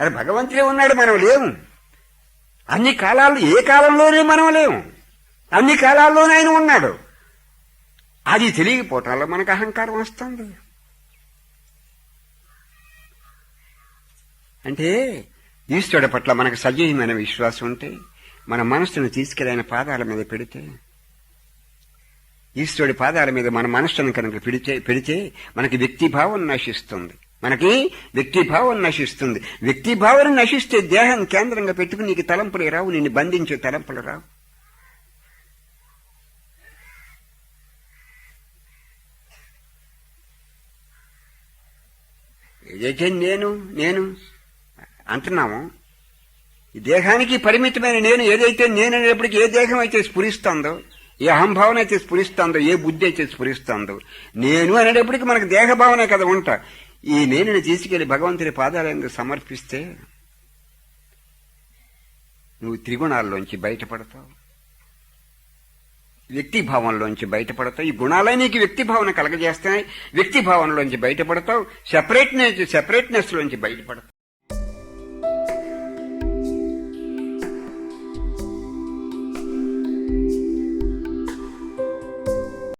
అది భగవంతుడే ఉన్నాడు మనం లేము. అన్ని కాలాలు ఏ కాలంలోనే మనం లేము. అన్ని కాలాల్లోనే ఆయన ఉన్నాడు. అది తెలియకపోవటాల్లో మనకు అహంకారం వస్తుంది. అంటే ఈశ్వరుడు పట్ల మనకు సజీవమైన విశ్వాసం ఉంటే మన మనస్సును తీసుకెళ్ళి ఆయన పాదాల మీద పెడితే ఈశ్వరుడి పాదాల మీద మన మనస్సును కనుక పెడితే పెడితే మనకి వ్యక్తిభావం నశిస్తుంది. మనకి వ్యక్తిభావం నశిస్తుంది. వ్యక్తిభావం నశిస్తే దేహం కేంద్రంగా పెట్టుకుని నీకు తలంపులు రావు నిన్ను బంధించే తలంపులు రావు. ఏదైతే నేను నేను అంటున్నాము ఈ దేహానికి పరిమితమైన నేను ఏదైతే నేను అనేప్పటికీ ఏ దేహం అయితే స్ఫురిస్తుందో ఏ అహంభావన అయితే స్ఫురిస్తుందో ఏ బుద్ధి అయితే స్ఫురిస్తుందో నేను అనేటప్పటికీ మనకు దేహభావనే కదా ఉంటా. ఈ నేనుని తీసుకెళ్ళి భగవంతుని పాదాలను సమర్పిస్తే నువ్వు త్రిగుణాల్లోంచి బయటపడతావు. వ్యక్తి భావంలోంచి బయటపడతావు. ఈ గుణాలే నీకు వ్యక్తి భావన కలగజేస్తాయి. వ్యక్తి భావనలోంచి బయటపడతావు. సెపరేట్నెస్ సెపరేట్నెస్ లోంచి బయటపడతావు.